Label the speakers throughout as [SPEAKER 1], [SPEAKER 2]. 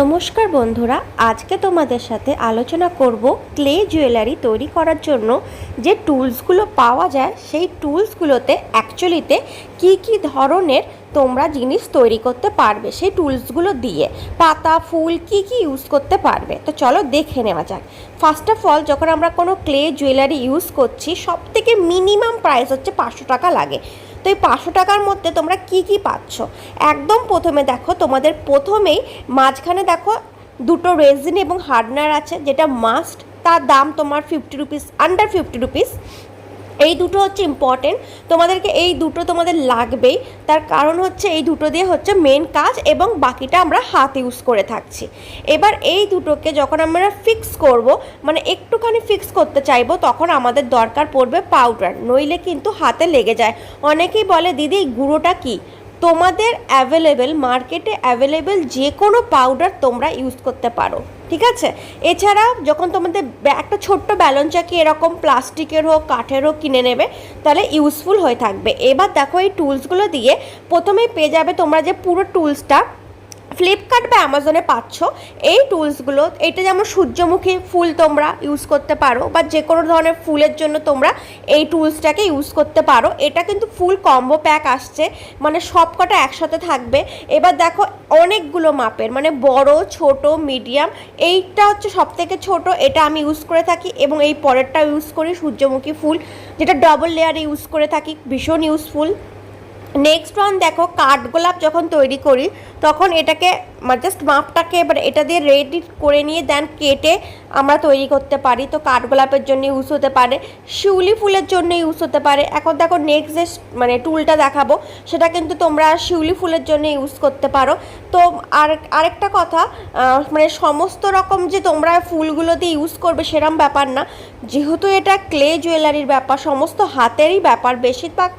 [SPEAKER 1] নমস্কার বন্ধুরা, আজকে তোমাদের সাথে আলোচনা করব ক্লে জুয়েলারি তৈরি করার জন্য। যে টুলসগুলো পাওয়া যায়, সেই টুলসগুলোতে অ্যাকচুয়ালিতে কি কি ধরনের তোমরা জিনিস তৈরি করতে পারবে সেই টুলসগুলো দিয়ে। পাতা, ফুল কি কি ইউজ করতে পারবে। তো চলো দেখে নেওয়া যাক। ফার্স্ট অফ অল যখন আমরা কোনো ক্লে জুয়েলারি ইউজ করছি সব থেকে মিনিমাম প্রাইস হচ্ছে পাঁচশো টাকা লাগে। তো এই পাঁচশো টাকার মধ্যে তোমরা কি কি পাচ্ছ? একদম প্রথমে দেখো, তোমাদের প্রথমেই মাঝখানে দেখো দুটো রেজিন এবং হার্ডনার আছে, যেটা মাস্ট তার দাম তোমার fifty rupees under fifty rupees এই দুটো হচ্ছে ইম্পর্টেন্ট তোমাদেরকে এই দুটো তোমাদের লাগবেই। তার কারণ হচ্ছে এই দুটো দিয়ে হচ্ছে মেন কাজ এবং বাকিটা আমরা হাত ইউজ করে থাকছি। এবার এই দুটোকে যখন আমরা ফিক্স করব মানে একটুখানি ফিক্স করতে চাইব, তখন আমাদের দরকার পড়বে পাউডার নইলে কিন্তু হাতে লেগে যায়। অনেকেই বলে, দিদি, গুঁড়োটা কী? তোমাদের অ্যাভেলেবেল মার্কেটে অ্যাভেলেবেল যে কোনো পাউডার তোমরা ইউজ করতে পারো, ঠিক আছে? এছাড়া যখন তোমাদের একটা ছোট্ট ব্যালন চাকি এরকম প্লাস্টিকের হোক, কাঠের হোক কিনে নেবে, তাহলে ইউজফুল হয়ে থাকবে। এবার দেখো এই টুলসগুলো দিয়ে প্রথমেই পেয়ে যাবে তোমরা যে পুরো টুলসটা ফ্লিপকার্ট বা অ্যামাজনে পাচ্ছ। এই টুলসগুলো এটা যেমন সূর্যমুখী ফুল তোমরা ইউজ করতে পারো, বা যে কোনো ধরনের ফুলের জন্য তোমরা এই টুলসটাকে ইউজ করতে পারো। এটা কিন্তু ফুল কম্বো প্যাক আসছে মানে সব কটা একসাথে থাকবে। এবার দেখো অনেকগুলো মাপের মানে বড়, ছোট মিডিয়াম এইটা হচ্ছে সব থেকে ছোট, এটা আমি ইউজ করে থাকি এবং এই পরেরটা ইউজ করি, সূর্যমুখী ফুল, যেটা ডবল লেয়ারে ইউজ করে থাকি, ভীষণ ইউজফুল নেক্সট ওয়ান দেখো কাঠগোলাপ যখন তৈরি করি, তখন এটাকে জাস্ট মাপটাকে এবার এটা দিয়ে রেডি করে নিয়ে দেন কেটে আমরা তৈরি করতে পারি। তো কাঠগোলাপের জন্য ইউজ হতে পারে, শিউলি ফুলের জন্য ইউজ হতে পারে। এখন দেখো নেক্সট যে মানে টুলটা দেখাবো, সেটা কিন্তু তোমরা শিউলি ফুলের জন্য ইউজ করতে পারো। তো আর আরেকটা কথা মানে সমস্ত রকম যে তোমরা ফুলগুলো দিয়ে ইউজ করবে সেরম ব্যাপার না। যেহেতু এটা ক্লে জুয়েলারির ব্যাপার, সমস্ত হাতেরই ব্যাপার। বেশিরভাগ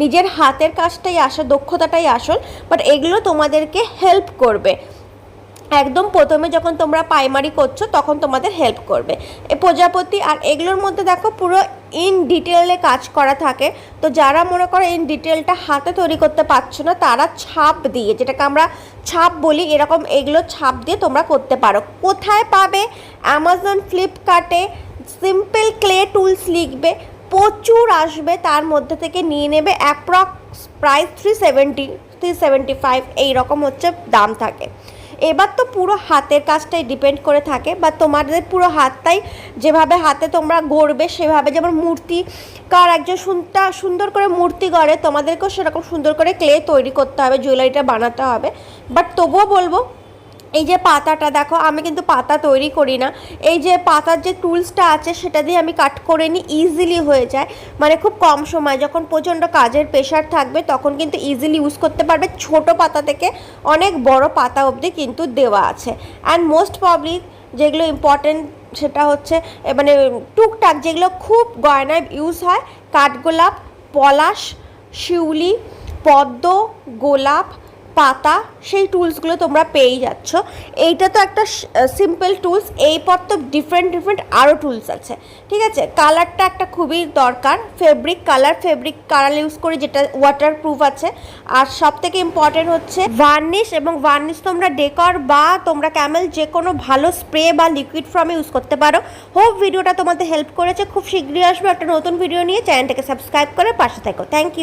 [SPEAKER 1] নিজের হাতের কাজটাই আসল, দক্ষতাটাই আসল বাট এগুলো তোমাদেরকে হেল্প করবে। একদম প্রথমে যখন তোমরা প্রাইমারি করছ, তখন তোমাদের হেল্প করবে। এ প্রজাপতি আর এগুলোর মধ্যে দেখো পুরো ইন ডিটেলে কাজ করা থাকে। তো যারা মনে করো ইন ডিটেলটা হাতে তৈরি করতে পারছ না, তারা ছাপ দিয়ে, যেটাকে আমরা ছাপ বলি, এরকম এগুলো ছাপ দিয়ে তোমরা করতে পারো। কোথায় পাবে? অ্যামাজন ফ্লিপকার্টে সিম্পল ক্লে টুলস লিখবে। প্রচুর আসবে, তার মধ্যে থেকে নিয়ে নেবে approx price three seventy three seventy five এইরকম হচ্ছে দাম থাকে। এবার তো পুরো হাতের কাজটাই ডিপেন্ড করে থাকে, বা তোমাদের পুরো হাতটাই যেভাবে হাতে তোমরা গড়বে, সেভাবে যেমন মূর্তি কার একজন সুন্দর সুন্দর করে মূর্তি গড়ে, তোমাদেরকেও সেরকম সুন্দর করে ক্লে তৈরি করতে হবে জুয়েলারিটা বানাতে হবে। বাট তবুও বলব এই যে পাতাটা, দেখো, আমি কিন্তু পাতা তৈরি করি না। এই যে পাতার যে টুলসটা আছে, সেটা দিয়ে আমি কাট করে নিই ইজিলি হয়ে যায়। মানে খুব কম সময়, যখন প্রচণ্ড কাজের প্রেশার থাকবে, তখন কিন্তু ইজিলি ইউজ করতে পারবে। ছোট পাতা থেকে অনেক বড় পাতা অবধি কিন্তু দেওয়া আছে। অ্যান্ড মোস্ট পাবলিক যেগুলো ইম্পর্টেন্ট সেটা হচ্ছে মানে টুকটাক যেগুলো খুব গয়নায় ইউজ হয়, কাঠগোলাপ, পলাশ, শিউলি, পদ্ম, গোলাপ পাতা, সেই টুলসগুলো তোমরা পেয়েই যাচ্ছ। এইটা তো একটা সিম্পল টুলস এই পর তো ডিফারেন্ট ডিফারেন্ট আরও টুলস আছে। ঠিক আছে? কালারটা একটা খুবই দরকার। Fabric colour fabric colour use করি যেটা ওয়াটার প্রুফ আছে। আর সব থেকে ইম্পর্টেন্ট হচ্ছে ভার্নিশ এবং ভার্নিশ তোমরা ডেকর বা তোমরা ক্যামেল যে কোনো ভালো স্প্রে বা লিকুইড ফর্মে ইউজ করতে পারো। হোপ ভিডিওটা তোমাদের হেল্প করেছে। খুব শীঘ্রই আসবে একটা নতুন ভিডিও নিয়ে। চ্যানেলটাকে সাবস্ক্রাইব করে পাশে থেকো। Thank you